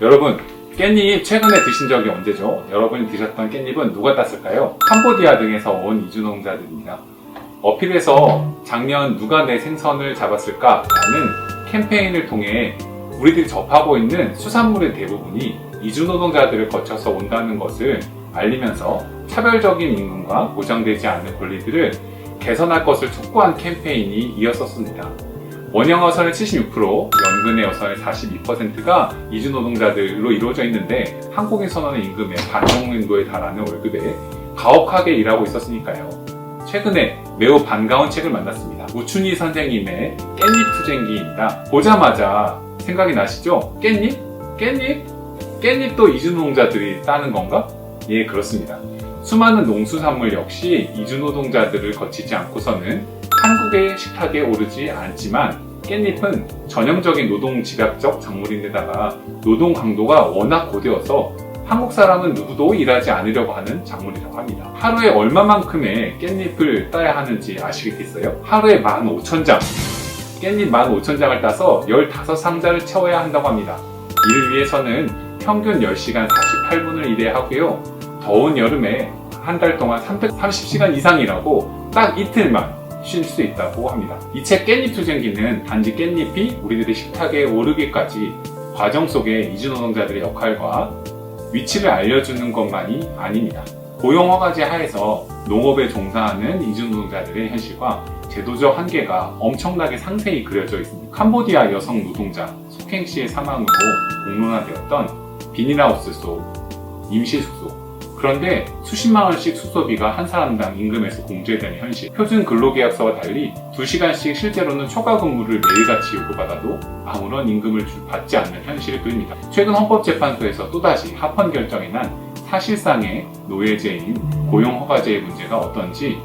여러분, 깻잎 최근에 드신 적이 언제죠? 여러분이 드셨던 깻잎은 누가 땄을까요? 캄보디아 등에서 온 이주농자들입니다. 어필에서 작년 누가 내 생선을 잡았을까 라는 캠페인을 통해 우리들이 접하고 있는 수산물의 대부분이 이주노동자들을 거쳐서 온다는 것을 알리면서 차별적인 임금과 보장되지 않는 권리들을 개선할 것을 촉구한 캠페인이 이었었습니다. 원형 어 선의 76%, 연근의 어선의 42%가 이주 노동자들로 이루어져 있는데 한국인 선언의 임금의 반 정도에 달하는 월급에 가혹하게 일하고 있었으니까요. 최근에 매우 반가운 책을 만났습니다. 우춘희 선생님의 깻잎 투쟁기입니다. 보자마자 생각이 나시죠? 깻잎? 깻잎? 깻잎도 이주 노동자들이 따는 건가? 예, 그렇습니다. 수많은 농수산물 역시 이주 노동자들을 거치지 않고서는 한국의 식탁에 오르지 않지만 깻잎은 전형적인 노동 집약적 작물인데다가 노동 강도가 워낙 고되어서 한국 사람은 누구도 일하지 않으려고 하는 작물이라고 합니다. 하루에 얼마만큼의 깻잎을 따야 하는지 아시겠어요? 하루에 15,000장. 깻잎 15,000장을 따서 15상자를 채워야 한다고 합니다. 이를 위해서는 평균 10시간 48분을 일해야 하고요. 더운 여름에 한 달 동안 330시간 이상 일하고 딱 이틀만 쉴 수 있다고 합니다. 이책 깻잎 투쟁기는 단지 깻잎이 우리들의 식탁에 오르기까지 과정 속에 이주노동자들의 역할과 위치를 알려주는 것만이 아닙니다. 고용허가제 하에서 농업에 종사하는 이주노동자들의 현실과 제도적 한계가 엄청나게 상세히 그려져 있습니다. 캄보디아 여성 노동자 속행 씨의 사망으로 공론화되었던 비닐하우스 속 임시 숙소 그런데 수십만 원씩 숙소비가 한 사람당 임금에서 공제되는 현실. 표준 근로계약서와 달리 2시간씩 실제로는 초과 근무를 매일같이 요구받아도 아무런 임금을 주- 받지 않는 현실을 그립니다. 최근 헌법재판소에서 또다시 합헌 결정이 난 사실상의 노예제인 고용허가제의 문제가 어떤지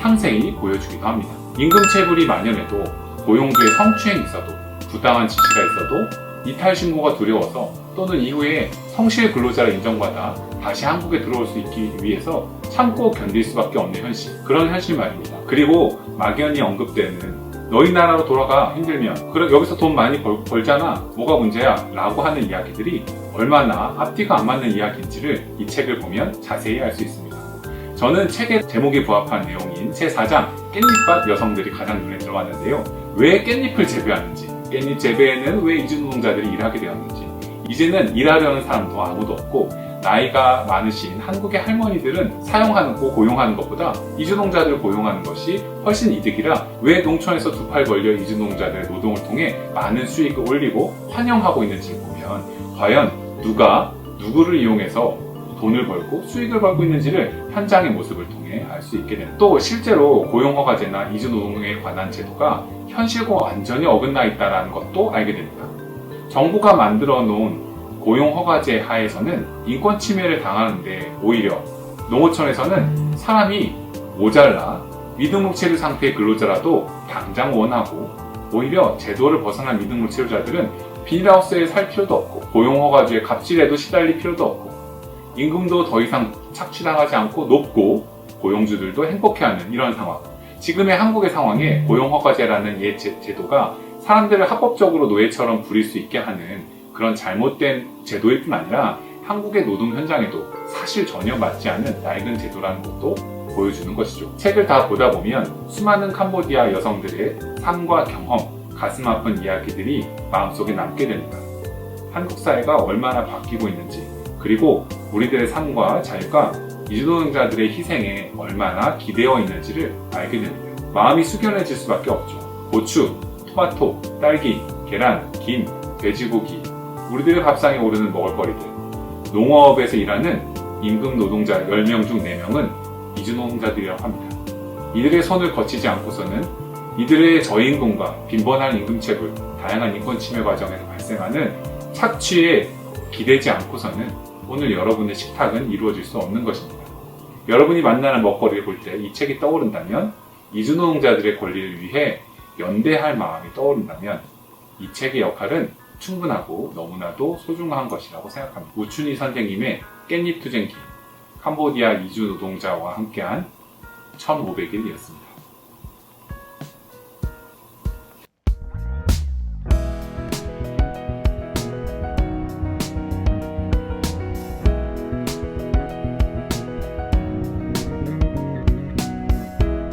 상세히 보여주기도 합니다. 임금 체불이 만연해도 고용주의 성추행이 있어도 부당한 지시가 있어도 이탈 신고가 두려워서 또는 이후에 성실 근로자를 인정받아 다시 한국에 들어올 수 있기 위해서 참고 견딜 수밖에 없는 현실. 그런 현실 말입니다. 그리고 막연히 언급되는 너희 나라로 돌아가 힘들면 그래 여기서 돈 많이 벌, 벌잖아 뭐가 문제야 라고 하는 이야기들이 얼마나 앞뒤가 안 맞는 이야기인지를 이 책을 보면 자세히 알 수 있습니다. 저는 책의 제목에 부합한 내용인 제4장 깻잎밭 여성들이 가장 눈에 들어왔는데요. 왜 깻잎을 재배하는지, 깻잎 재배에는 왜 이주노동자들이 일하게 되었는지, 이제는 일하려는 사람도 아무도 없고 나이가 많으신 한국의 할머니들은 사용하는 거 고용하는 것보다 이주농자들을 고용하는 것이 훨씬 이득이라 왜 농촌에서 두 팔 벌려 이주농자들의 노동을 통해 많은 수익을 올리고 환영하고 있는지를 보면 과연 누가 누구를 이용해서 돈을 벌고 수익을 벌고 있는지를 현장의 모습을 통해 알 수 있게 됩니다. 또 실제로 고용허가제나 이주노동에 관한 제도가 현실과 완전히 어긋나 있다는 것도 알게 됩니다. 정부가 만들어 놓은 고용허가제 하에서는 인권 침해를 당하는데 오히려 농어촌에서는 사람이 모자라 미등록 체류 상태의 근로자라도 당장 원하고 오히려 제도를 벗어난 미등록 체류자들은 비닐하우스에 살 필요도 없고 고용허가제의 갑질에도 시달릴 필요도 없고 임금도 더 이상 착취당하지 않고 높고 고용주들도 행복해하는 이런 상황. 지금의 한국의 상황에 고용허가제라는 옛 제- 제도가 사람들을 합법적으로 노예처럼 부릴 수 있게 하는 그런 잘못된 제도일 뿐 아니라 한국의 노동 현장에도 사실 전혀 맞지 않는 낡은 제도라는 것도 보여주는 것이죠. 책을 다 보다 보면 수많은 캄보디아 여성들의 삶과 경험, 가슴 아픈 이야기들이 마음속에 남게 됩니다. 한국 사회가 얼마나 바뀌고 있는지, 그리고 우리들의 삶과 자유가 이주노동자들의 희생에 얼마나 기대어 있는지를 알게 됩니다. 마음이 숙연해질 수밖에 없죠. 고추, 토마토, 딸기, 계란, 김, 돼지고기, 우리들의 밥상에 오르는 먹을거리들. 농업에서 일하는 임금 노동자 10명 중 4명은 이주노동자들이라고 합니다. 이들의 손을 거치지 않고서는 이들의 저임금과 빈번한 임금체불, 다양한 인권 침해 과정에서 발생하는 착취에 기대지 않고서는 오늘 여러분의 식탁은 이루어질 수 없는 것입니다. 여러분이 만나는 먹거리를 볼 때 이 책이 떠오른다면 이주노동자들의 권리를 위해 연대할 마음이 떠오른다면 이 책의 역할은 충분하고 너무나도 소중한 것이라고 생각합니다. 우춘희 선생님의 깻잎 투쟁기 캄보디아 이주 노동자와 함께한 1500일이었습니다.